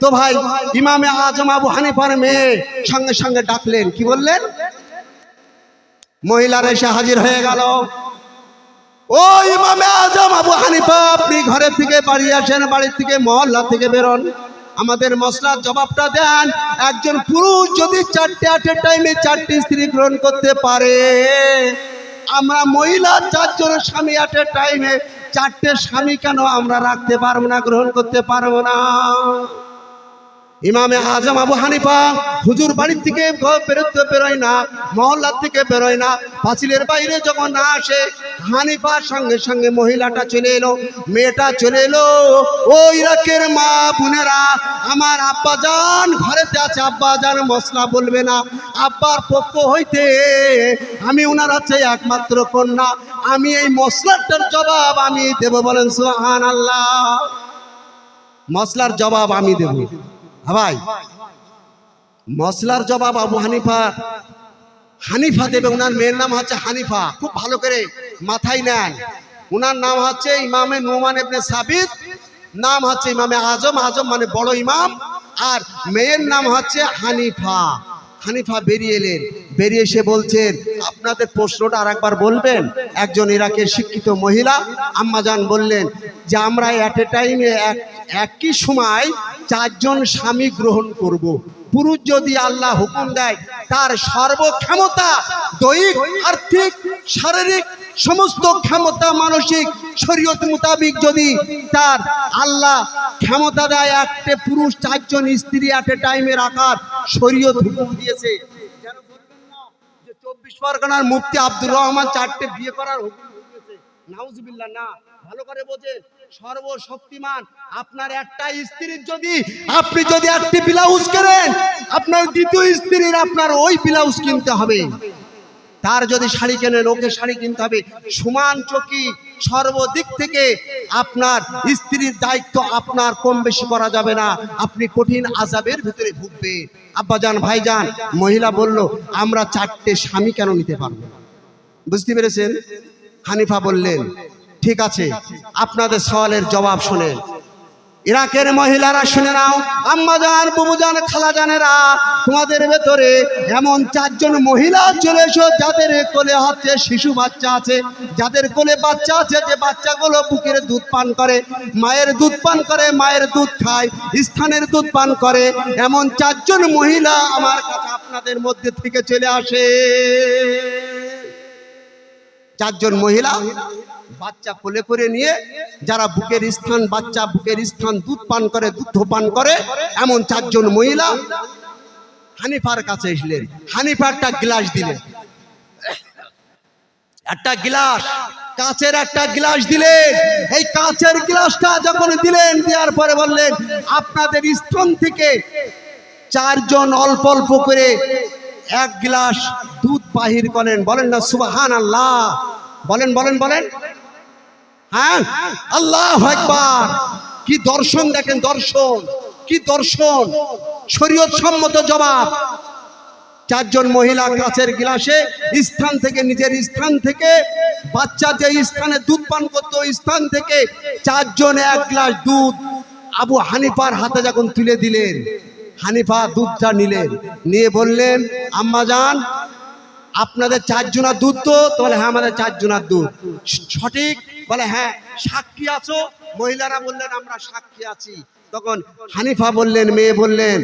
তো ভাই, ইমামে আজম আবু হানিফার মেয়ে সঙ্গে সঙ্গে ডাকলেন। কি বললেন? মহিলারা এসে হাজির হয়ে গেল। ও ইমামে আজম আবু হানিফা, আপনি ঘরের থেকে বাড়ি আসেন, বাড়ির থেকে মহল্লা থেকে বেরোন। আমাদের মশলার জবাবটা দেন। একজন পুরুষ যদি চারটে আটের টাইমে চারটি স্ত্রী গ্রহণ করতে পারে, আমরা মহিলা চারজনের স্বামী আটের টাইমে চারটে স্বামী কেন আমরা রাখতে পারব না, গ্রহণ করতে পারব না? ইমামে আজম আবু হানিফা হুজুর বাড়ির থেকে বেরোতে বেরোয় না, মহল্লার থেকে বেরোয় না। পাঁচিলের বাইরে যখন না আসে, হানিফার সঙ্গে সঙ্গে মহিলাটা চলে এলো, মেয়েটা চলে এলো ও ইরাকের মা বোনেরা, আমার আব্বা যান, ঘরেতে আছে, আব্বা যান, মশলা বলবে না। আব্বার পক্ষ হইতে আমি ওনার আছে একমাত্র কন্যা। আমি এই মশলাটার জবাব আমি দেব বলেন সুহান আল্লাহ মশলার জবাব আমি দেব। ভাই, মশলার জবাব আবু হানিফা হানিফা দেবে। ওনার মেয়ের নাম হচ্ছে হানিফা। খুব ভালো করে মাথায় নেন। ওনার নাম হচ্ছে ইমামে নুমান এবনে সাবিত। নাম হচ্ছে ইমামে আজম। আজম মানে বড় ইমাম। আর মেয়ের নাম হচ্ছে হানিফা। হানিফা বেরিয়ে এলেন। বেরিয়ে এসে বলছেন, আপনাদের প্রশ্নটা আর একবার বলবেন? একজন ইরাকের শিক্ষিত মহিলা আম্মাজান বললেন, যে আমরা অ্যাট এ টাইমে একই সময় চারজন স্বামী গ্রহণ করব। পুরুষ যদি আল্লাহ হুকুম দেয়, তার সর্বক্ষমতা দৈহিক, আর্থিক, শারীরিক, সমস্ত ক্ষমতা মানসিক, শরীয়ত মোতাবিক যদি তার আল্লাহ ক্ষমতা দেয়, একটা পুরুষ, চারজন স্ত্রী অ্যাট এ টাইমে রাখার শরীয়ত হুকুম দিয়েছে চব্বিশ পরগনার মুফতি আব্দুর রহমান চারটে বিয়ে করার হুকুম নাউজুবিল্লাহ, না। ভালো করে বোঝেন, সর্বশক্তিমান। আপনার একটা স্ত্রীর যদি, আপনি যদি একটি ব্লাউজ কেনেন, আপনার দ্বিতীয় স্ত্রীর আপনার ওই ব্লাউজ কিনতে হবে। তার যদি শাড়ি কেনেন, ওকে শাড়ি কিনতে হবে। সমান চকি, সর্বদিক থেকে আপনার স্ত্রীর দায়িত্ব আপনার কম বেশি করা যাবে না। আপনি কঠিন আজাবের ভিতরে ভুগবেন। আব্বাজান, ভাইজান, মহিলা বলল, আমরা চারটে স্বামী কেন নিতে পারব বুঝতে পেরেছেন? হানিফা বললেন, ঠিক আছে, আপনাদের সওয়ালের জবাব শোনেন। ইরাকের মহিলারা শুনে নাও আম্মাজান বুবুজান খালাজানেরা তোমাদের ভেতরে এমন চারজন মহিলা চলে এসো, যাদের কোলে হচ্ছে শিশু বাচ্চা আছে, যাদের কোলে বাচ্চা আছে, যে বাচ্চাগুলো বুকের দুধ পান করে, মায়ের দুধ পান করে, মায়ের দুধ খায়, স্থানের দুধ পান করে, এমন চারজন মহিলা আমার কাছে আপনাদের মধ্যে থেকে চলে আসে। চারজন মহিলা বাচ্চা কোলে করে নিয়ে যারা বুকের স্থান, বাচ্চা বুকের স্থান, দুধ পান করে দুধ পান করে, এমন চারজন মহিলা হানিফার কাছে এসলেন। হানিফা একটা গ্লাস দিলেন। একটা গ্লাস। কাঁচের একটা গ্লাস দিলেন। এই কাঁচের গ্লাসটা যখন দিলেন, দেওয়ার পরে বললেন, আপনাদের স্থান থেকে চারজন অল্প অল্প করে এক গ্লাস দুধ বাহির করেন, বলেন না সুবাহান আল্লাহ বলেন বলেন বলেন। হ্যাঁ? আল্লাহ একবার কি দর্শন দেখেন, দর্শন। কি দর্শন। শরীয়ত সম্মত জবাব। চারজন মহিলা কাছের গ্লাসে স্থান থেকে, নিজের স্থান থেকে, বাচ্চা যে স্থানে দুধ পান করতো স্থান থেকে চারজন এক গ্লাস দুধ আবু হানিফার হাতে যখন তুলে দিলেন হানিফা দুধটা নিলেন। নিয়ে বললেন, আম্মা যান আপনাদের চারজনার দুধ তো তো? বলে হ্যাঁ আমাদের চারজনার দুধ। সঠিক? বলে হ্যাঁ সাক্ষী আছো? মহিলারা বললেন, আমরা সাক্ষী আছি। তখন হানিফা বললেন, মেয়ে বললেন,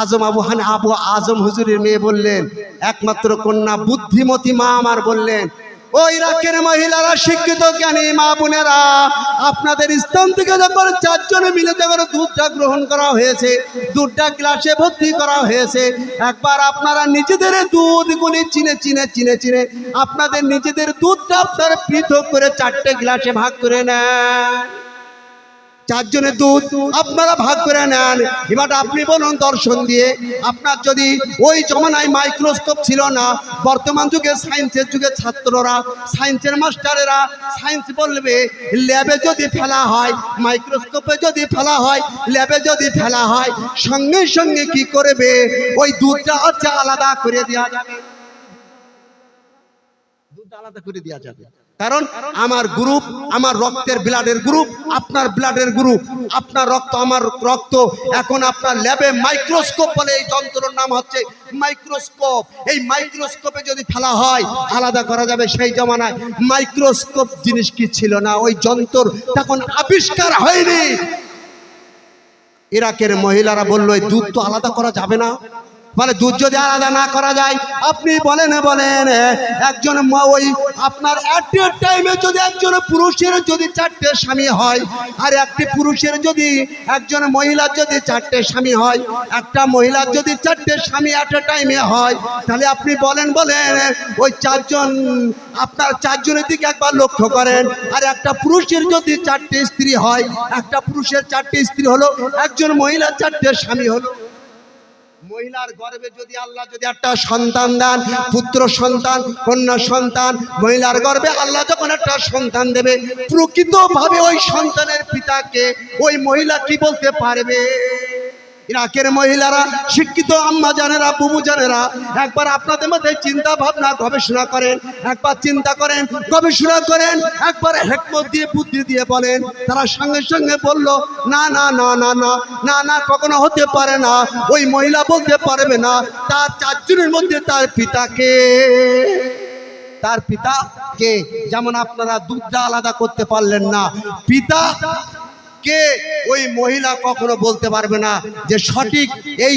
আজম আবু হান, আবু আজম হুজুরের মেয়ে বললেন, একমাত্র কন্যা বুদ্ধিমতী মা আমার বললেন ও ইরাকের মহিলারা শিক্ষিত জ্ঞানী মা বোনেরা, আপনাদের স্থান থেকে যখন চারজনে মিলে যখন দুধটা গ্রহণ করা হয়েছে, দুধটা গ্লাসে ভর্তি করা হয়েছে, একবার আপনারা নিজেদের দুধগুলি চিনে চিনে চিনে চিনে আপনাদের নিজেদের দুধটা আপনারা পৃথক করে চারটে গ্লাসে ভাগ করে নেন। চারজনের দুধ আপনারা ভাগ করে নেন। এবার আপনি বলুন দর্শন দিয়ে, আপনার যদি ওই জমানায় মাইক্রোস্কোপ ছিল না, বর্তমান যুগে সায়েন্সের যুগে ছাত্ররা, সায়েন্সের মাস্টারেরা সায়েন্স বলবে, ল্যাবে যদি ফেলা হয়, মাইক্রোস্কোপে যদি ফেলা হয়, ল্যাবে যদি ফেলা হয়, সঙ্গে সঙ্গে কি করবে? ওই দুধটা হচ্ছে আলাদা করে দেওয়া যাবে। দুধটা আলাদা করে দেওয়া যাবে। কারণ আমার গ্রুপ আমার রক্তের ব্লাডের গ্রুপ আপনার ব্লাডের গ্রুপ আপনার রক্ত, আমার রক্ত। এখন আপনার ল্যাবে মাইক্রোস্কোপ বলে এই যন্ত্রের নাম হচ্ছে মাইক্রোস্কোপ এই মাইক্রোস্কোপে যদি ফেলা হয়, আলাদা করা যাবে সেই জমানায়। মাইক্রোস্কোপ জিনিস কি ছিল না? ওই যন্ত্র তখন আবিষ্কার হয়নি। ইরাকের মহিলারা বলল, এই দুধ তো আলাদা করা যাবে না। মানে দুধ যদি আলাদা না করা যায়, আপনি বলেন বলেন, একজন ওই আপনার টাইমে যদি একজন পুরুষের যদি চারটে স্বামী হয়, আর একটি পুরুষের যদি একজন মহিলার যদি চারটে স্বামী হয়, একটা মহিলার যদি চারটে স্বামী অ্যাট টাইমে হয়, তাহলে আপনি বলেন বলেন, ওই চারজন আপনার চারজনের দিকে একবার লক্ষ্য করেন, আর একটা পুরুষের যদি চারটে স্ত্রী হয়, একটা পুরুষের চারটে স্ত্রী হলো, একজন মহিলার চারটে স্বামী হলো। মহিলার গর্বে যদি আল্লাহ যদি একটা সন্তান দেন, পুত্র সন্তান, কন্যা সন্তান, মহিলার গর্বে আল্লাহ যখন একটা সন্তান দেবে, প্রকৃতভাবে ওই সন্তানের পিতাকে ওই মহিলা কি বলতে পারবে? ইরাকের মহিলারা, শিক্ষিত আম্মা জানেরা, বুবু জানেরা, একবার আপনাদের মধ্যে চিন্তা ভাবনা, গবেষণা করেন, একবার চিন্তা করেন, গবেষণা করেন, একবার হেকমত দিয়ে, বুদ্ধি দিয়ে বলেন, তারা সঙ্গে সঙ্গে বলল, না না না না না না না, কখনো হতে পারে না, ওই মহিলা বলতে পারবে না, তার চারজনের মধ্যে তার পিতাকে তার পিতা কে? যেমন আপনারা দুধটা আলাদা করতে পারলেন না, পিতা কে ওই মহিলা কখনো বলতে পারবে না যে সঠিক এই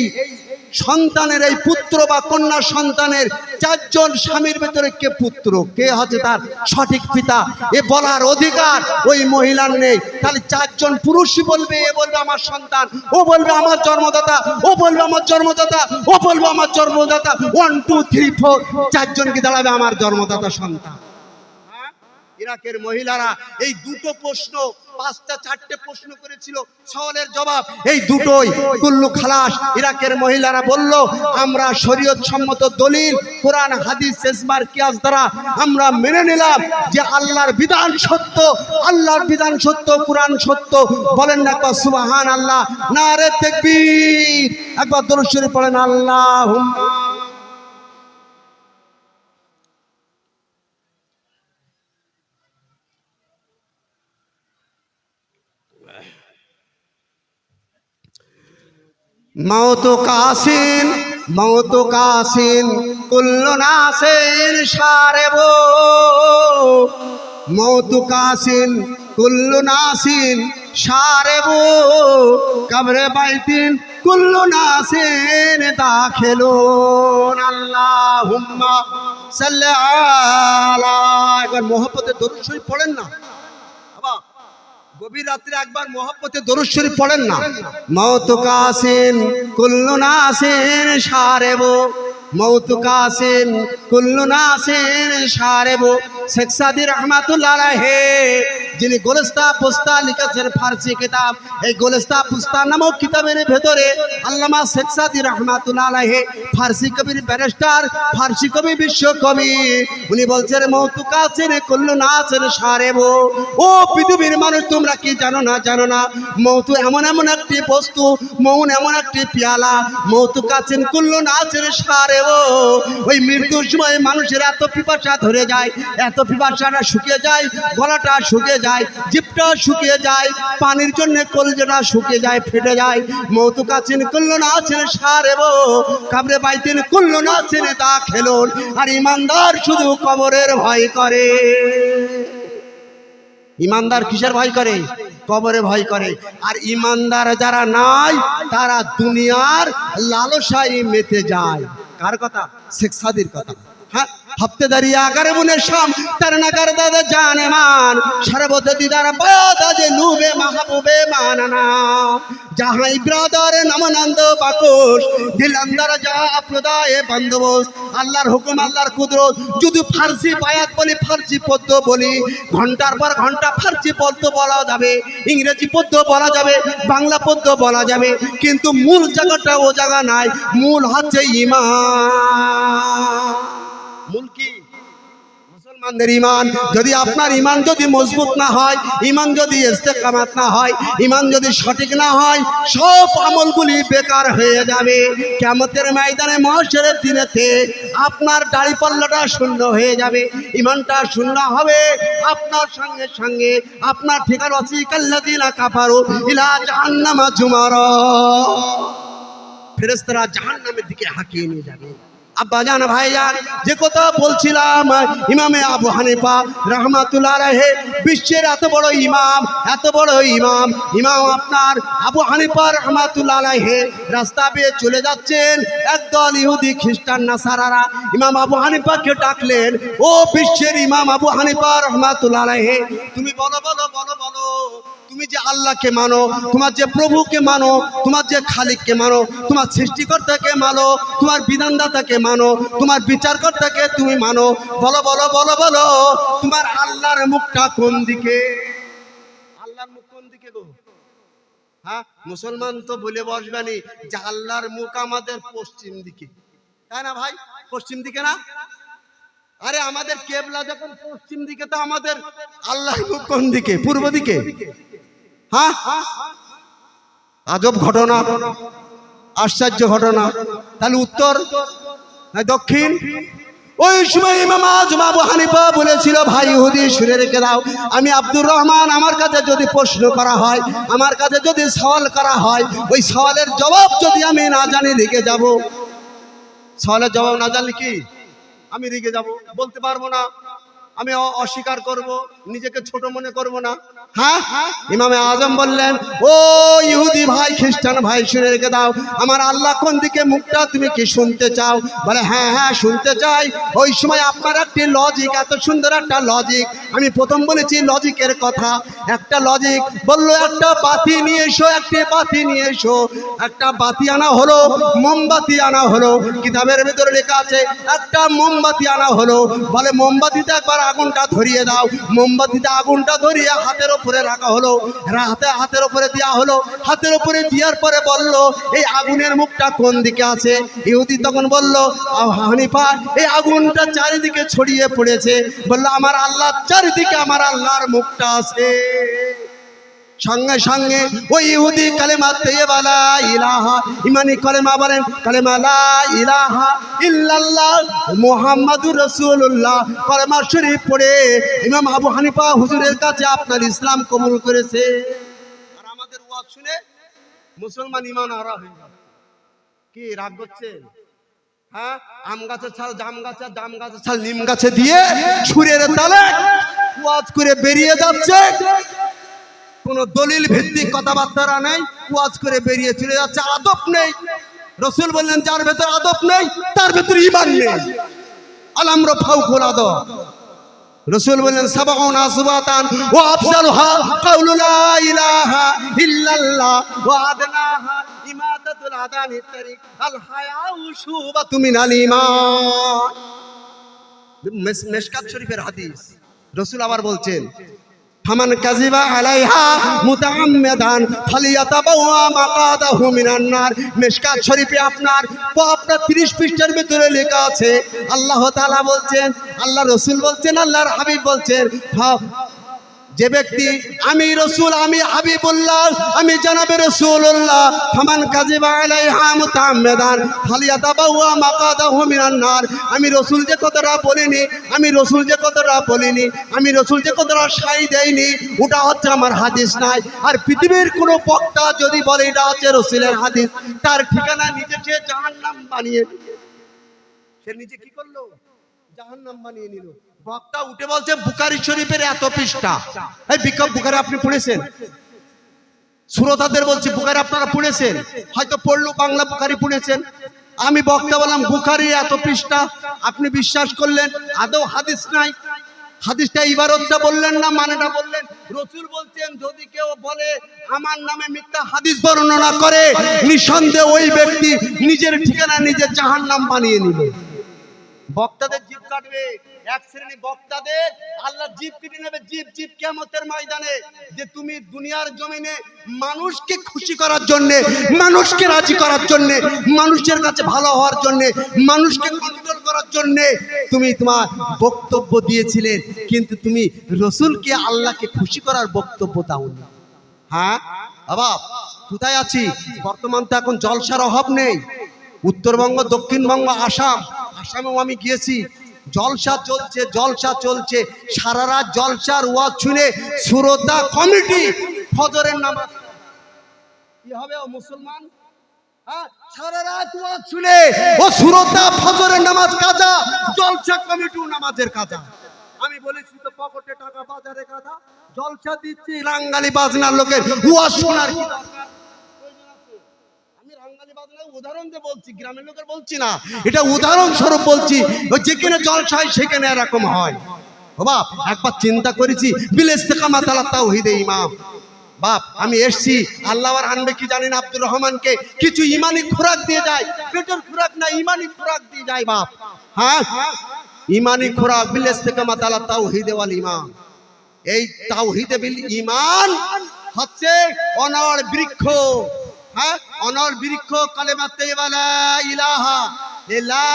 সন্তানের, এই পুত্র বা কন্যা সন্তানের চারজন স্বামীর ভেতরে কে পুত্র? কে হচ্ছে তার সঠিক পিতা? এ বলার অধিকার ওই মহিলার নেই। তাহলে চারজন পুরুষই বলবে, এ বলবে আমার সন্তান, ও বলবে আমার জন্মদাতা, ও বলবে আমার জন্মদাতা, ও বলবে আমার জন্মদাতা। ওয়ান টু থ্রি ফোর চারজনকে দাঁড়াবে? আমার জন্মদাতা সন্তান। ইরাকের মহিলারা এই দুটো প্রশ্ন পাঁচটা, চারটে প্রশ্ন করেছিল, সওয়ালের জবাব, এই দুটোই কুল্লু খালাস ইরাকের মহিলারা বলল, আমরা শরীয়ত সম্মত দলিল, কোরআন, হাদিস শেষবার কিয়াস দ্বারা আমরা মেনে নিলাম যে আল্লাহর বিধান সত্য, আল্লাহর বিধান সত্য, কোরআন সত্য, বলেন না একবার সুবাহান আল্লাহ না রে তেকবীর, একবার দরুদ শরীফ পড়েন আল্লাহ মৌত কাসিন মৌত কাসিন কুল্লু নাসিন সারেব মৌত কাসিন কুল্লু নাসিন সারেব কবরে বাইতিন, কুল্লু নাসিন দাখিলুন। আল্লাহুম্মা সাল্লি আলা, একবার মোহব্বতের দরুদ শরীফ পড়েন না? গভীর রাত্রে একবার পড়েন না। মৌত কাসিন কুল্লু নাসিন সারেব। মৌত কাসিন কুল্লু নাসিন সারেব। রহমাতুল্লাহ যিনি গোলস্তা পুস্তা লিখেছেন ফার্সি কিতাব। এই গোলস্তা পুস্তা নামক কিতাবের ভেতরে আল্লামা শেখ সাদি রহমাতুল্লাহ আলাইহি, ফার্সি কবির ব্যারিস্টার, ফার্সি কবি বিশ্ব কবি, উনি বলছেন মৌতু কাসিন কুল্লু নাসিন সারেব। ও পৃথিবীর মানুষ, তোমরা কি জানো না জানো না? মৌতু এমন এমন একটি বস্তু, মৌন এমন একটি পেয়ালা। মৌতু কাছেন কুল্লু নাচের সারে ও। ওই মৃত্যুর সময় মানুষের এত পিপাসা ধরে যায়, এত পিপাসাটা শুকিয়ে যায়, গলাটা শুকিয়ে যায় জিপটা শুকিয়ে যায়, পানির জন্য কলজেটা শুকিয়ে যায়, ফেটে যায়। মৌতু কাছেন কুল্লু নাচের সারে ও। কাবরে বাইতেন কুল্লু নাচেন তা খেলুন, আর ইমানদার শুধু কবরের ভয় করে। ইমানদার কিসের ভয় করে? কবরে ভয় করে। আর ইমানদার যারা নাই, তারা দুনিয়ার লালসাই মেতে যায়। কার কথা? শেখ সাদির কথা। হ্যাঁ? হপ্তে দাঁড়িয়ে আগারে বুনের শাম, তার নাগার দাদা জানে মান, সর্বত দিদার বাদা লুবে মাহবুবে মানানা। যাহাই ব্রাদার নামানন্দ বাকোশ, দিলান্দার যা প্রদায়ে বন্দোবস্ত, আল্লাহর হুকুম, আল্লাহর কুদরত, যদি ফার্সি বায়াত বলি, ফার্সি পদ্য বলি, ঘণ্টার পর ঘণ্টা ফার্সি পদ্য বলা যাবে, ইংরেজি পদ্য বলা যাবে, বাংলা পদ্য বলা যাবে, কিন্তু মূল জায়গাটা ও জায়গা নাই, মূল হচ্ছে ইমান। মূল কি? মুসলমানদের ইমান যদি আপনার ইমান যদি মজবুত না হয় ইমান যদি ইস্তেকামাত না হয় ইমান যদি সঠিক না হয়, সব আমলগুলি বেকার হয়ে যাবে। কেমতের ময়দানে মহাশরের দিনেতে আপনার দাড়ি পাল্লাটা শূন্য হয়ে যাবে। ইমানটা শূন্য হবে। আপনার সঙ্গে সঙ্গে আপনার ঠিকানা আছে কাল্লাদিনা কাফারু ইলা জাহান্নামা জুমারা। ফেরেস্তারা জাহান্নামের দিকে হাঁকিয়ে নিয়ে যাবে। আব্বাজান ভাইজান যে কথা বলছিলাম, ইমামে আবু হানিফা রহমাতুল্লাহ রাহে বিশ্বের এত বড় ইমাম, এত বড় ইমাম ইমাম আপনার আবু হানিফা রহমাতুল্লাহ রাহে রাস্তা পেয়ে চলে যাচ্ছেন, একদল ইহুদি খ্রিস্টান নাসারারা, ইমাম আবু হানিফাকে ডাকলেন, ও বিশ্বের ইমাম আবু হানিফা রহমাতুল্লাহ রাহে তুমি বলো বলো বলো বলো তুমি যে আল্লাহকে মানো, তোমার যে প্রভুকে মানো, তোমার যে খালিককে মানো, তোমার সৃষ্টিকর্তাকে মানো, তোমার বিধানদাতাকে মানো, তোমার বিচারকর্তাকে তুমি মানো, বলো বলো বলো বলো, তোমার আল্লাহর মুখটা কোন দিকে? আল্লাহর মুখ কোন দিকে গো? হ্যাঁ মুসলমান তো বলে বসবেনি যে আল্লাহর মুখ আমাদের পশ্চিম দিকে। তাই না ভাই? পশ্চিম দিকে না? আরে আমাদের কেবলা যখন পশ্চিম দিকে, তো আমাদের আল্লাহর মুখ কোন দিকে? পূর্ব দিকে। হ্যাঁ? আজব ঘটনা, আশ্চর্য ঘটনা। তাহলে উত্তর? দক্ষিণ? ওই সময় ইমাম আজম আবু হানিফা বলেছিল, ভাই ইহুদি, শুনে রেখে দাও। আমি আব্দুর রহমান, আমার কাছে যদি প্রশ্ন করা হয়, আমার কাছে যদি সওয়াল করা হয়, ওই সওয়ালের জবাব যদি আমি না জানি রেখে যাব। সওয়ালের জবাব না জানলে কি? আমি রেগে যাব, বলতে পারব না। আমি অস্বীকার করব, নিজেকে ছোট মনে করব না। হ্যাঁ? ইমামে আজম বললেন, ও ইহুদি ভাই, খ্রিস্টান ভাই, শুনে রেখে দাও। আমার আল্লাহ কোন দিকে মুখটা, তুমি কি শুনতে চাও? বলে হ্যাঁ হ্যাঁ শুনতে চাই। ওই সময় আপনার একটি লজিক এত সুন্দর একটা লজিক আমি প্রথম বলেছি লজিকের কথা। একটা লজিক বলল, একটা বাতি নিয়ে এসো, একটি বাতি নিয়ে এসো। একটা বাতি আনা হলো, মোমবাতি আনা হলো। কিতাবের ভিতরে লেখা আছে, একটা মোমবাতি আনা হলো। বলে, মোমবাতিতে একবার আগুনটা ধরিয়ে দাও। মোমবাতিতে আগুনটা ধরিয়ে হাতের উপরে রাখা হলো। হাতে হাতের উপরে দেওয়া হলো। হাতের উপরে দেওয়ার পরে বলল, এই আগুনের মুখটা কোন দিকে আছে? ইহুদি তখন বলল "আ- হানিফা, এই আগুনটা চারিদিকে ছড়িয়ে পড়েছে। বলল, আমার আল্লাহ, চারিদিকে আমার আল্লাহর মুখটা আছে। সঙ্গে সঙ্গে ওই ইহুদি কালেমা তেবালা ইলাহা, ইমানি কালেমা বলেন, কালেমা লা ইলাহা ইল্লাল্লাহ, মুহাম্মাদুর রাসূলুল্লাহ। কালেমা শরীফ পড়ে ইমাম আবু হানিফা হুজুরের কাছে আপনার ইসলাম কবুল করেছে। আর আমাদের ওয়াজ শুনে মুসলমান ইমান হারা হয়ে যাবে কি রাগ করছেন হ্যাঁ? আম গাছের ছাল, জাম গাছের জাম গাছের ছাল, নিম গাছে দিয়ে ছুরের তালে ওয়াজ করে বেরিয়ে যাচ্ছে। কোন দলিল ভিত্তিক কথাবার্তারা নেই, ওয়াজ করে বেরিয়ে চলে যাচ্ছে আদব নেই। রসুল বললেন, যার ভেতর আদব নেই, তার ভেতরে ইমান নেই। আলামর ফাউকুল আদব। রসুল বললেন, সাবাউন আসবাতান ও আফসালুহা কাউলু লা ইলাহা ইল্লাল্লাহ ওয়া আদনাহা ইমাদাতুল আদানি তারিক আল হায়াউ শুবাতু মিনাল মেস- মেশকাত শরীফের হাদিস। রসুল আবার বলছেন ফামান কাজিবা আলাইহা মুতাআম্মিদান ফালিয়াতাবাওয়া মাকাদাহু মিনান নার। মিশকাত শরীফে আপনার আপনার 30 পৃষ্ঠার ভিতরে লেখা আছে। আল্লাহ তাআলা বলছেন, আল্লাহ রসুল বলছেন, আল্লাহর হাবিব বলছেন যে ব্যক্তি, আমি রসুল, আমি হাবিবুল্লাহ, আমি জানাবে রসুল্লাহ ফামান কাজিবা আলাইহা মুতাআম্মিদান ফালিয়াতাবাওয়া মাকাদাহু মিনান নার। আমি রসুল যে কতটা বলিনি, আমি রসুল যে কথাটা বলিনি, আমি রসুল যে কথাটা সাই দেয়নি ওটা হচ্ছে আমার হাদিস নাই। আর পৃথিবীর কোনো বক্তা যদি বলে, এটা হচ্ছে রসুলের হাদিস, তার ঠিকানা নিজে সে জাহান্নাম বানিয়ে নিয়ে সে নিজে কি করল? জাহান্নাম বানিয়ে নিল। বক্তা উঠে বলছে বুকারি শরীফের এত পৃষ্ঠা। এই বিক্ষোভ বুকারি আপনি পড়েছেন? শ্রোতাদের বলছি বুকারি আপনারা পড়েছেন? হয়তো পড়ল, বাংলা বুকারি পড়েছেন। আমি বক্তা বললাম বুকারি এত পৃষ্ঠা, আপনি বিশ্বাস করলেন? আদৌ হাদিস নাই? হাদিসটা ইবারতটা বললেন না, মানেটা বললেন। রসুল বলছেন, যদি কেউ বলে, আমার নামে মিথ্যা হাদিস বর্ণনা করে, নিঃসন্দেহে ওই ব্যক্তি নিজের ঠিকানা নিজের জাহান নাম বানিয়ে নিল বক্তাদের জিপ কাটবে। এক শ্রেণি বক্তাদের আল্লাহ জিপ কেটে নেবে। জিপ জিপ কেমতের ময়দানে যে তুমি দুনিয়ার জমিনে মানুষকে খুশি করার জন্য, মানুষকে রাজি করার জন্য, মানুষের কাছে ভালো হওয়ার জন্য, মানুষকে কন্ট্রোল করার জন্য তুমি তোমার বক্তব্য দিয়েছিলেন কিন্তু তুমি রসুলকে, আল্লাহকে খুশি করার বক্তব্য দাওনি। হ্যাঁ? বাবা, কোথায় আছি? বর্তমান তো এখন জলসার অভাব নেই। উত্তরবঙ্গ, দক্ষিণবঙ্গ, আসাম। আসামেও আমি গিয়েছি। জলসা চলছে জলসা চলছে। সারা রাত জলসার ওয়াজ শুনে সুরতা কমিটি ফজরের নামাজ। কি হবে ও মুসলমান? হ্যাঁ, সারা রাত ওয়াজ শুনে ও সুরতা ফজরের নামাজ কাজা জলসা কমিটি নামাজের কাজা। আমি বলেছি তো পকেটে টাকা বাজারে কাজা জলসা দিচ্ছি রাঙ্গালি বাজনার লোকের ওয়াজ শোনার কি দরকার? প্রয়োজন আছে? আমি রাঙ্গালি বাজনার উদাহরণ দিয়ে বলছি গ্রামের লোকের বলছি না। এটা উদাহরণস্বরূপ বলছি যেখানে জলসা হয় সেখানে এরকম হয়। বাপ একবার চিন্তা করেছি বিলেস থেকে মাতালা তাওহিদে ইমাম। বাপ আমি এসছি আল্লাহ আর আনবে কি জানেন আব্দুর রহমানকে। কিছু ইমানি খোরাক দিয়ে যায় পেটের খোরাক না ইমানি খোরাক দিয়ে যায় বাপ। হ্যাঁ? ইমানি খোরাক বিলেস থেকে মাতালা ওয়াল ইমাম। এই তাওহিদে বিল ইমান হচ্ছে অনর বৃক্ষ। হ্যাঁ? অনর বৃক্ষ কালেমা তেবালা ইলাহা লা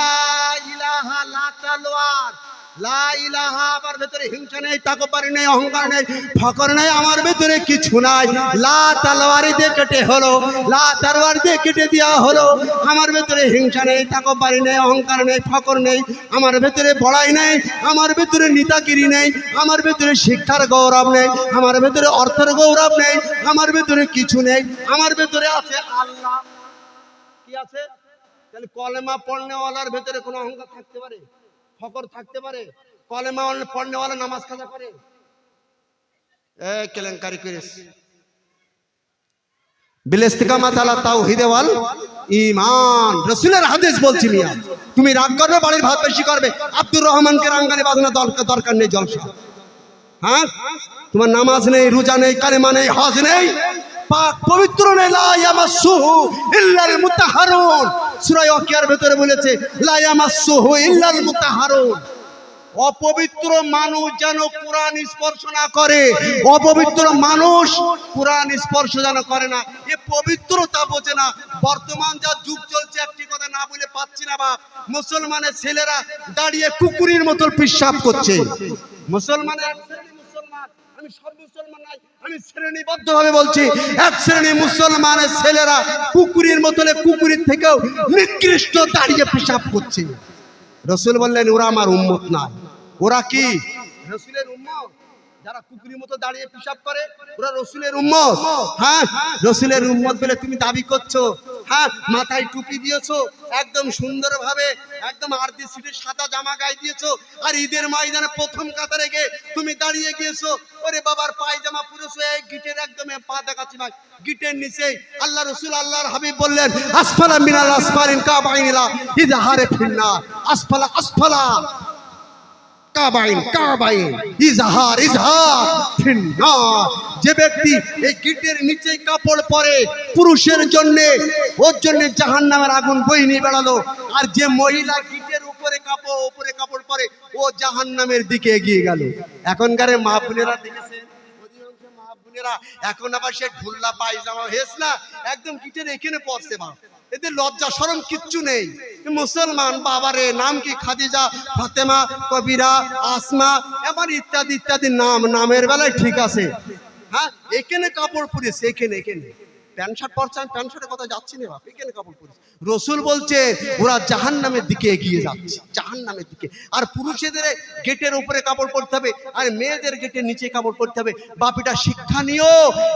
ইলাহা লা তালওয়ার। লা আমার ভেতরে হিংসা নেই নেই, অহংকার নেই, ফকর নেই, আমার ভেতরে কিছু নাই। লা কেটে হলো, লা কেটে দেওয়া আমার হিংসা নেই নেই, অহংকার নেই, ফকর নেই, আমার নেই, আমার নিতাগিরি নেই, আমার ভেতরে শিক্ষার গৌরব নেই, আমার ভেতরে অর্থের গৌরব নেই, আমার ভেতরে কিছু নেই, আমার ভেতরে আছে আল্লাহ। কি আছে? তাহলে কলেমা পড়নেওয়ালার ভেতরে কোনো অহংকার থাকতে পারে? ফকর থাকতে পারে, কলেমা পড়নেওয়ালা নামাজ কাজা করে। এ, কেলেঙ্কারি করিস। ইমান রসুলের হাদিস বলছি মিয়া, তুমি রাগ করবে, বাড়ির ভাত বেশি করবে। আব্দুর রহমানকে রাঙ্গানি বাজানো দরকার দরকার নেই জলসা। হ্যাঁ? তোমার নামাজ নেই, রোজা নেই, কালেমা নেই, হজ নেই। পাক পবিত্র ইল্লাল মুতাহহারুন সূরা ওয়াকিয়ার ভিতরে বলেছে, লা ইয়ামাসসুহু ইল্লাল মুতাহহারুন অপবিত্র মানুষ যেন কোরআন স্পর্শ না করে, অপবিত্র মানুষ কোরআন স্পর্শ যেন করে না। এ পবিত্রতা বোঝে না। বর্তমান যা যুগ চলছে, একটি কথা না বলে পাচ্ছি না বাপ। মুসলমানের ছেলেরা দাঁড়িয়ে কুকুরের মতো পিসাব করছে। মুসলমানের মুসলমান? আমি সব মুসলমান নাই। আমি শ্রেণীবদ্ধ ভাবে বলছি, এক শ্রেণি মুসলমানের ছেলেরা কুকুরের মতনে কুকুরের থেকেও নিকৃষ্ট দাঁড়িয়ে পেশাব করছে। রসুল বললেন, ওরা আমার উম্মত নাই। ওরা কি? রসুলের উম্মত? যারা কুকুরের মতো দাঁড়িয়ে পিসাব করে, ওরা রসুলের উম্মত। হ্যাঁ রসুলের উম্মত বলে তুমি দাবি করছ। হ্যাঁ মাথায় টুপি দিয়েছ, একদম সুন্দরভাবে একদম আরতি সিটের সাদা জামা গায়ে দিয়েছ, আর ঈদের ময়দানে প্রথম কাতারে গিয়ে তুমি দাঁড়িয়ে গিয়েছো। ওরে বাবার পায়জামা পুরুষ হয়ে গিটের একদম পা দেখাচ্ছি ভাই, গিটের নিচে। আল্লাহ রসুল আল্লাহর হাবিব বললেন, আসফালা মিনাল আসফারিন কা বাইনিলা ইজহারে ফিন্না আসফালা আসফালা। কাবাইন কাবাইন ইজহার ইজহার। যে ব্যক্তি এই গিটের নিচে কাপড় পরে পুরুষের জন্য, ওর জন্য জাহান্নামের আগুন বই নিয়ে বেড়ালো। আর যে মহিলা গিটের উপরে কাপড় উপরে কাপড় পরে, ও জাহান্নামের দিকে এগিয়ে গেল। এখনকার মা বোনেরা দেখেছেন? এখন আবার সে ঢুল্লা পায়জামা হেস না একদম গিটের এখানে পড়ছে মা। এদের লজ্জা সরম কিচ্ছু নেই। মুসলমান, বাবারে, নাম কি খাদিজা, ফাতেমা, কবিরা, আসমা, এবার ইত্যাদি ইত্যাদি নাম, নামের বেলায় ঠিক আছে। হ্যাঁ এখানে কাপড় পরেছে, এখানে এখানে। প্যান্ট শার্ট পরছে আমি প্যান্ট শার্টের কথা যাচ্ছি না বাপ এখানে কাপড় পরেছে রসুল বলছে ওরা জাহান নামের দিকে এগিয়ে যাচ্ছে জাহান নামের দিকে। আর পুরুষেদের গেটের উপরে কাপড় পরতে হবে আর মেয়েদের গেটের নিচে কাপড় পরতে হবে। বাপ এটা শিক্ষানীয়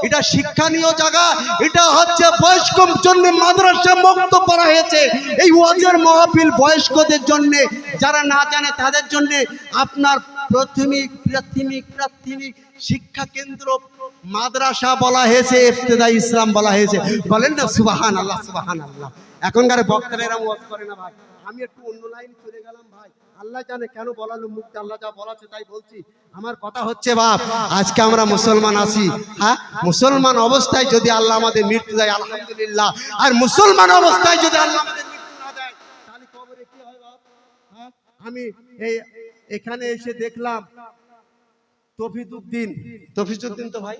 এটা শিক্ষানীয় জায়গা এটা হচ্ছে বয়স্ক জন্য মাদ্রাসা মুক্ত করা হয়েছে। এই ওয়াজের মহফিল বয়স্কদের জন্য যারা না জানে তাদের জন্য। আপনার প্রাথমিক প্রাথমিক প্রাথমিক শিক্ষা কেন্দ্র মাদ্রাসা বলা হয়েছে ইফতেদা ইসলাম বলা হয়েছে। বলেন না সুবাহান আল্লাহ সুবাহান আল্লাহ এখনকার বক্তারা এরম ওয়াজ করে না ভাই। আমি একটু অন্য লাইন চলে গেলাম ভাই। আল্লাহ জানে কেন বলালো মুখটা, আল্লাহ যা বলাছে তাই বলছি। আমার কথা হচ্ছে, বাপ, আজকে আমরা মুসলমান আছি। হ্যাঁ? মুসলমান অবস্থায় যদি আল্লাহ আমাদের মৃত্যু দেয়, আলহামদুলিল্লাহ। আর মুসলমান অবস্থায় যদি আল্লাহ আমাদের মৃত্যু না দেয়, তাহলে কবরে কি হয়, বাপ? হ্যাঁ? আমি এই এখানে এসে দেখলাম তো ভাই।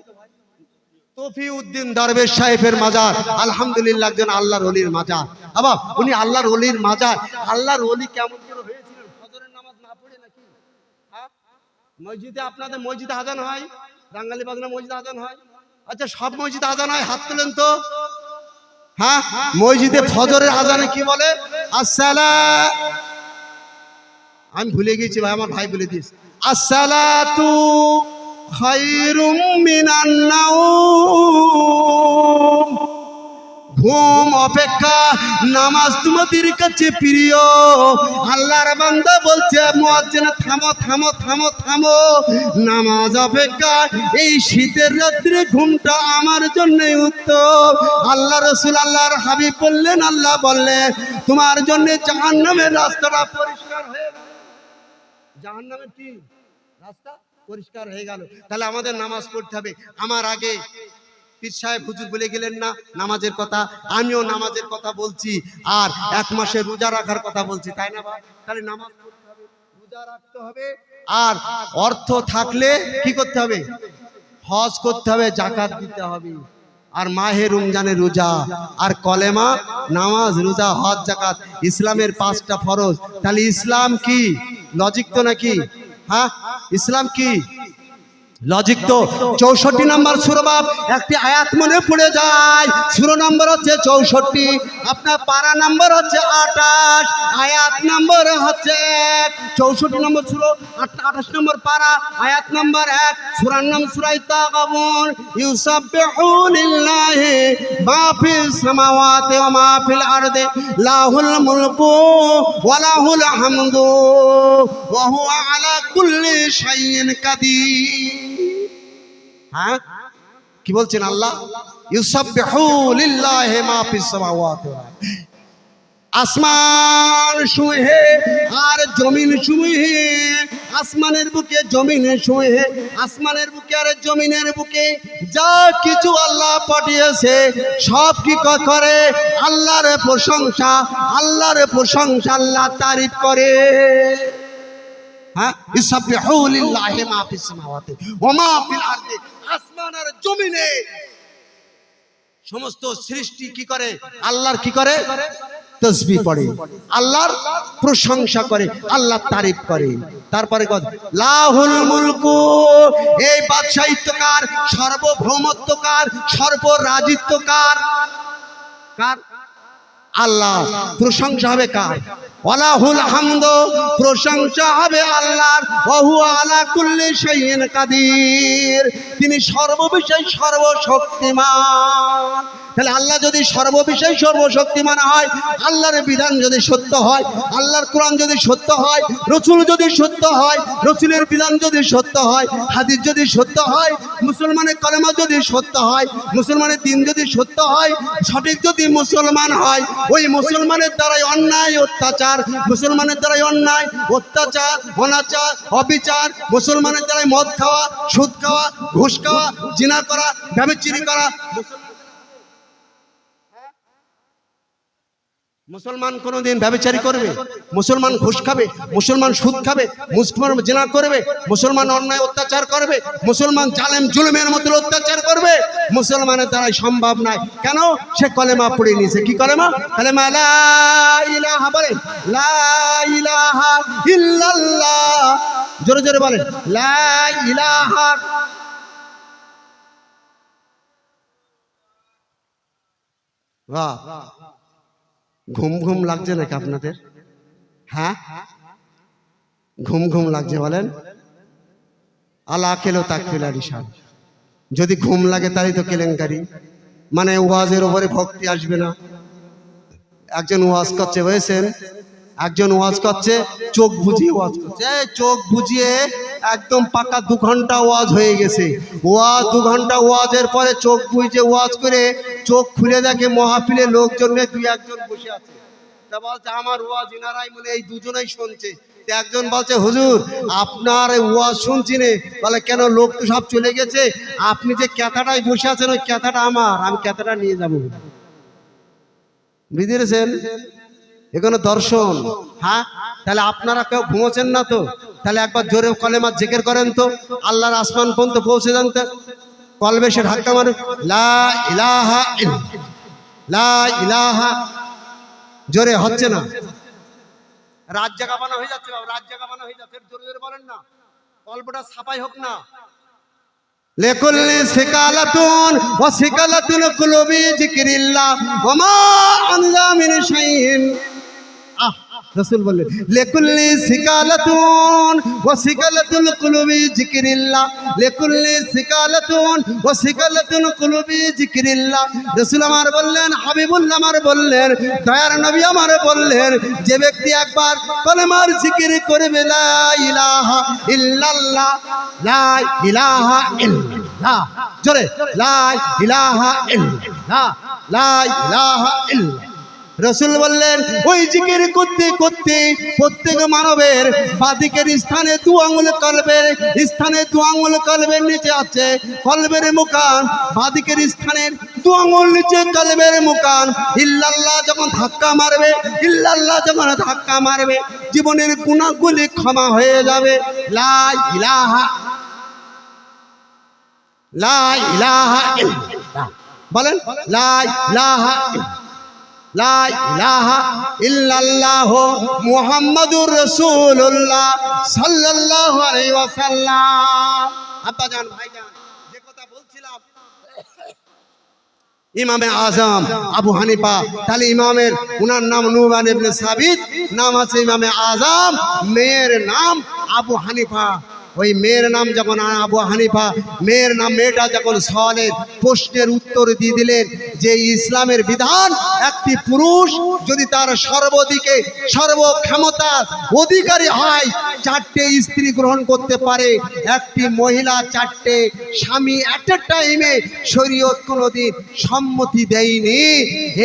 তফিউদ্দিন দরবেশ সাহেবের মাজার। আলহামদুলিল্লাহ একজন আল্লাহর অলির মাজার। আবার উনি আল্লাহর অলির মাজার। আল্লাহর অলি কেমন করে হয়েছিলেন ফজরের নামাজ না পড়ে নাকি? হ্যাঁ? মসজিদে আপনাদের মসজিদে আজান হয়? মসজিদে আজান হয়? আচ্ছা সব মসজিদে আজান হয়? হাত তোলেন তো। হ্যাঁ? মসজিদে ফজরের আজানে কি বলে? আসসালাম। আমি ভুলে গেছি ভাই, আমার ভাই বলে দিয়েছি। আসসালাতু খায়রুম মিনান ঘুম, অপেক্ষা, নামাজ তোমাদের কাছে প্রিয়। আল্লাহর বান্দা বলছে, মুয়াজ্জিন, থামো থামো থামো থামো। নামাজ অপেক্ষা, এই শীতের রাত্রে ঘুমটা আমার জন্য উত্তম। আল্লাহ রসুল আল্লাহর হাবিব বললেন, আল্লাহ বললেন, তোমার জন্য জাহান্নামের রাস্তাটা পরিষ্কার হয়ে গেল জাহান্নামের কি রাস্তা? পরিষ্কার হয়ে গেল। তাহলে আমাদের নামাজ পড়তে হবে। আমার আগে পীর সাহেব হুজুর বলে গেলেন না, নামাজের কথা। আমিও নামাজের কথা বলছি আর এক মাসে রোজা রাখার কথা বলছি, তাই না তাহলে নামাজ রোজা রাখতে হবে। আর অর্থ থাকলে কি করতে হবে? হজ করতে হবে, জাকাত দিতে হবে। আর মাহে রমজানের রোজা আর কলেমা, নামাজ, রোজা, হজ, জাকাত, ইসলামের পাঁচটা ফরজ। তাহলে ইসলাম কি? লজিক তো নাকি? হ্যাঁ? ইসলাম কি? লজিক তো, চৌষট্টি নম্বর সুরবাব একটি আয়াত মনে পড়ে যায়। সুরো নম্বর হচ্ছে চৌষট্টি, আপনার পারা নম্বর হচ্ছে আঠাশ, আয়াত নম্বর হচ্ছে এক। চৌষট্টি নম্বর সুরো আঠাশ নম্বর পারা, আয়াত নম্বর এক। সুরার নাম সুরাই তাগাবন ইউসাব্বিহুলিল্লাহি মা ফিস সামাওয়াতি ওয়া মা ফিল আরদি, লাহুল মুলকু ওয়া লাহুল হামদু, ওয়া আলা কুল্লি শাইইন কাদির। হ্যাঁ? কি বলছেন আল্লাহ? আসমান শুয়ে আর জমিন শুয়ে আসমানের বুকে জমিন শুয়ে আসমানের বুকে আর জমিনের বুকে যা কিছু আল্লাহ পাঠিয়েছে, সব কি করে? আল্লাহর প্রশংসা আল্লাহর প্রশংসা আল্লাহ তারিফ করে। হ্যাঁ? ইসাব্বিহু লিল্লাহি মা ফিস সামাওয়াতি ওয়া মা ফিল আরদি। আসমান আর জমিনে। সমস্ত সৃষ্টি কি করে? আল্লাহর কি করে? তসবি পড়ে। আল্লাহর প্রশংসা করে, আল্লাহ তারিফ করে। তারপরে লাহুল মুলকু, এই বাদশাহিত্বকার, সর্বভৌমত্বকার, সর্বরাজিত্বকার। কার? আল্লাহ, প্রশংসা হবে কার? ওয়ালাহুল হামদ, প্রশংসা হবে আল্লাহর বহু আলা কুল্লি শাইইন কাদির। তিনি সর্ববিষয় সর্বশক্তিমান। তাহলে আল্লাহ যদি সর্ববিষয় সর্বশক্তিমান হয়, আল্লাহর বিধান যদি সত্য হয়, আল্লাহর কোরআন যদি সত্য হয়, রসুল যদি সত্য হয়, রসুলের বিধান যদি সত্য হয়, হাদিস যদি সত্য হয়, মুসলমানের কলেমা যদি সত্য হয়, মুসলমানের দিন যদি সত্য হয়, সঠিক যদি মুসলমান হয়, ওই মুসলমানের দ্বারাই অন্যায় অত্যাচার, মুসলমানের দ্বারাই অন্যায় অত্যাচার, অনাচার, অবিচার, মুসলমানের দ্বারাই মদ খাওয়া, সুদ খাওয়া, ঘুষ খাওয়া, জিনা করা, ব্যবচিরি করা মুসলমান কোনোদিন ব্যবচারী করবে, মুসলমান ঘুষ খাবে, মুসলমান সুদ খাবে, মুসলমান জেনা করবে, মুসলমান অন্যায় অত্যাচার করবে, মুসলমান জালেম জুলুমের মতো অত্যাচার করবে, মুসলমানের দ্বারাই সম্ভব নয়। কেন? সে কলেমা পড়ে নিয়েছে। কি কলেমা? কলেমা, লা ইলাহা বলে। লা ইলাহা ইল্লাল্লাহ জোরে জোরে বলেন। লা ইলাহা বাহ। ঘুম ঘুম লাগছে নাকি আপনাদের? হ্যাঁ? ঘুম ঘুম লাগছে বলেন? আলা খেলো তাক ফিলারিসান যদি ঘুম লাগে তাই তো কেলেঙ্কারি। মানে ওয়াজের ওপরে ভক্তি আসবে না। একজন ওয়াজ করছে, বুঝেছেন? একজন ওয়াজ করছে, চোখ বুঝিয়ে ওয়াজ করছে। চোখ বুঝিয়ে একদম পাকা দু ঘণ্টা ওয়াজ হয়ে গেছে। ওয়াজ, দু ঘণ্টা ওয়াজের পরে চোখ বুঝিয়ে ওয়াজ করে চোখ খুলে দেখে মহাফিলে লোকজন দুই একজন বসে আছে। তা বলছে, আমার ওয়াজ ইনারাই মনে এই দুজনেই শুনছে। একজন বলছে, হুজুর, আপনার ওয়াজ শুনছি নে। বলে, কেন লোক তো সব চলে গেছে? আপনি যে ক্যাথাটায় বসে আছেন, ওই ক্যাথাটা আমার, আমি ক্যাথাটা নিয়ে যাব বুঝতে এখানে দর্শন। হ্যাঁ? তাহলে আপনারা কেউ ঘুমোচ্ছেন না তো? তাহলে একবার জোরে কলেমা জেকের করেন তো। আল্লাহর আসমান পর্যন্ত পৌঁছে যান কলবে সে ধাক্কা মারুন লা ইলাহা লা ইলাহা। জোরে, হচ্ছে না। রাত বানা হয়ে যাচ্ছে হয়ে যাচ্ছে। জোরে জোরে বলেন না। ছাপাই হোক না। লেকুল্লি রাসূল বললেন, লেকুল্লি সিকালাতুন ওয়া সিকালাতুল কুলুবি যিকরিল্লাহ, লেকুল্লি সিকালাতুন ওয়া সিকালাতুল কুলুবি যিকরিল্লাহ। রাসূল আমার বললেন, হাবিবুল্লাহ আমার বললেন, দয়ার নবী আমার বললেন, যে ব্যক্তি একবার কলেমার জিকির করবে, লা ইলাহা ইল্লাল্লাহ, লা ইলাহা ইল্লাল্লাহ, জোরে, লা ইলাহা ইল্লাল্লাহ, লা ইলাহা ইল্লাল্লাহ। রসুল বললেন, ওই জিকির করতে করতে প্রত্যেক মানবের বাদিকের স্থানে দু আঙুল কলবের স্থানে দু আঙুল কলবের নিচে আছে। কলবের মুকান বাদিকের স্থানের দু আঙুল নিচে কলবের মুকান। ইল্লাল্লাহ যখন ধাক্কা মারবে, ইল্লাল্লাহ যখন ধাক্কা মারবে, জীবনের গুণাগুলি ক্ষমা হয়ে যাবে। লা ইলাহা লা ইলাহা বলেন, লা ইলাহা ইল্লাল্লাহ যে কথা বলছিলাম, ইমামে আজম, আবু হানিফা, তাহলে ইমামের উনার নাম নুমান ইবনে সাবিত, নাম আছে ইমামে আজম, মেয়ের নাম আবু হানিফা। ওই মেয়ের নাম যখন আবু হানিফা, মেয়ের নাম মেয়েটা যখন সওয়ালের প্রশ্নের উত্তর দিয়ে দিলেন যে ইসলামের বিধান একটি পুরুষ যদি তার সর্বদিকে সর্বক্ষমতা অধিকারী হয়, চারটে স্ত্রী গ্রহণ করতে পারে, একটি মহিলা, চারটে স্বামী এট এ টাইমে শরীয়ত কোনোদিন সম্মতি দেয়নি।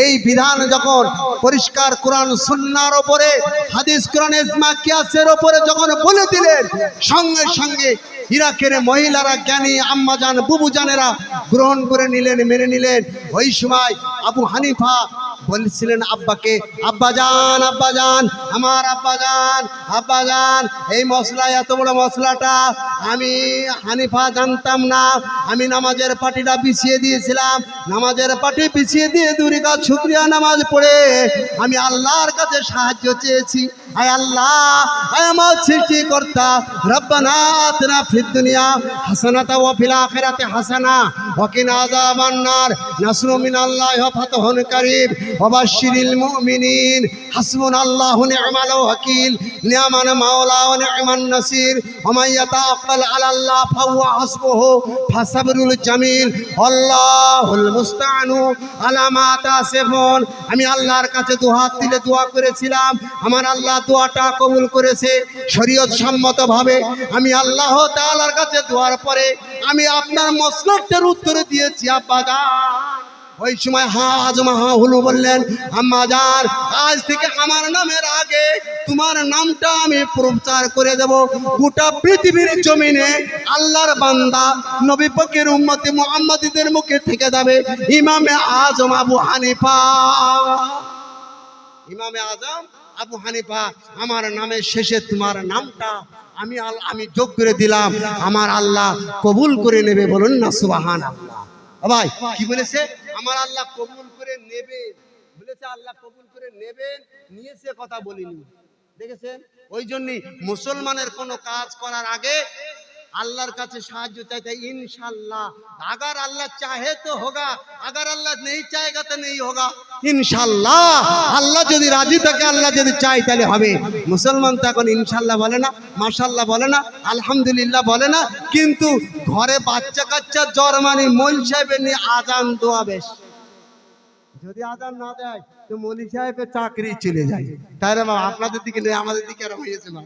এই বিধান যখন পরিষ্কার কোরআন, সুন্নার ওপরে, হাদিস কোরআন ইসমা কিয়াসের ওপরে যখন বলে দিলেন, সঙ্গে সঙ্গে ইরাকের মহিলারা, জ্ঞানী আম্মাজান, বুবুজানেরা গ্রহণ করে নিলেন, মেনে নিলেন। ওই সময় আবু হানিফা বলছিলেন, আব্বাকে আব্বা যান আব্বা যান আমার আব্বা যান আব্বা যান এই মশলা, এত বড় মশলাটা আমি হানিফা জানতাম না। আমি নামাজের পাটিটা বিছিয়ে দিয়েছিলাম। নামাজের পাটি পিছিয়ে দিয়ে দুরিকা শুক্রিয়া নামাজ পড়ে। আমি আল্লাহর কাছে সাহায্য চেয়েছি। আয় আল্লাহ আয় আমার সৃষ্টিকর্তা রব্বানা ফিদ দুনিয়া হাসানাতা ওয়া ফিল হাসানা ওয়া কিনা আযাবান নার। নাসরু ওয়া বাশশিরিল মুমিনিন। নি'মাল ওয়াকিল। নি'মান মাওলা ওয়া নি'মান নাসির। হাসবুহু জামিল। আল্লাহুল মুস্তাআনু আলা মা তাসিফুন। আমি আল্লাহর কাছে দুহাত দিলে দোয়া করেছিলাম। আমার আল্লাহ দোয়াটা কবুল করেছে শরীয়ত সম্মতভাবে আমি আল্লাহ তাআলার কাছে দোয়ার পরে আমি আপনার মসলকটার উত্তর দিয়েছি, আব্বা ওই সময় হা আজমা হা হুলু বললেন যান আজ থেকে আমার নামের আগে তোমার নামটা আমি প্রচার করে দেব। গোটা পৃথিবীর জমিনে আল্লাহর বান্দা নবী পকের উম্মতি মুহাম্মাদীদের মুখে থেকে যাবে। ইমামে আজম আবু হানিফা। ইমামে আজম আবু হানিফা, আমার নামের শেষে তোমার নামটা আমি আমি যোগ করে দিলাম। আমার আল্লাহ কবুল করে নেবে বলুন না সুবাহান ভাই, কি বলেছে? আমার আল্লাহ কবুল করে নেবে। বলেছে, আল্লাহ কবুল করে নেবেন। নিয়েছে কথা বলিনি। দেখেছেন? ওই জন্য মুসলমানের কোনো কাজ করার আগে আল্লাহর কাছে সাহায্য চাইতে ইনশাল্লাহ अगर अल्लाह चाहे तो होगा अगर अल्लाह नहीं चाहेगा तो नहीं होगा ইনশাল্লাহ আল্লাহ যদি রাজি থাকে আল্লাহ যদি চাই তাহলে হবে মুসলমান তো এখন ইনশাল্লাহ বলে না মাশাল্লাহ বলে না আলহামদুলিল্লাহ বলে না কিন্তু ঘরে বাচ্চা কাচ্চা জ্বর মানে মল সাহেবের নিয়ে আজান দোয়া বেশ যদি আজান না দেয় তো মলি সাহেবের চাকরি চলে যায় তাই রে বাবা আপনাদের দিকে নেই আমাদের দিকে আর হয়েছে না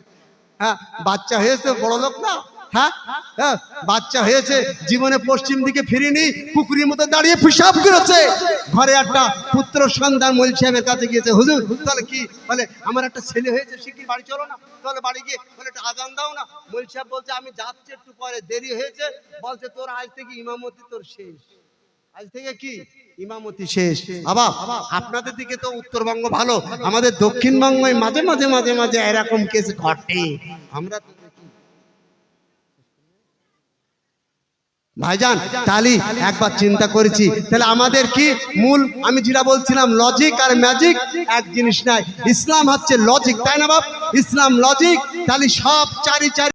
হ্যাঁ বাচ্চা হয়েছে বড় লোক না হ্যাঁ? হ্যাঁ বাচ্চা হয়েছে, জীবনে পশ্চিম দিকে ফিরিনি পুকুরের মতো দাঁড়িয়ে পিসাব করেছে। ঘরে একটা পুত্র সন্তান মল সাহেবের কাছে গিয়েছে। হুজুর, তাহলে কি? বলে, আমার একটা ছেলে হয়েছে, সে কি বাড়ি চলো না? তাহলে বাড়ি গিয়ে বলে, একটা আজান দাও না। মল সাহেব বলছে, আমি যাচ্ছি একটু পরে, দেরি হয়েছে। বলছে, তোর আজ থেকে ইমামতি তোর শেষ। আজ থেকে কি? ইমামতি শেষ। বাবা, আপনাদের দিকে তো উত্তরবঙ্গ ভালো, আমাদের দক্ষিণবঙ্গে মাঝে মাঝে মাঝে মাঝে এরকম কেস ঘটে। আমরা তো দেখি ভাইজান, তালি একবার চিন্তা করেছি। তাহলে আমাদের কি মূল, আমি যেটা বলছিলাম লজিক আর ম্যাজিক এক জিনিস নাই। ইসলাম হচ্ছে লজিক তাই না বাপ? ইসলাম লজিক তাহলে সব চারি চারি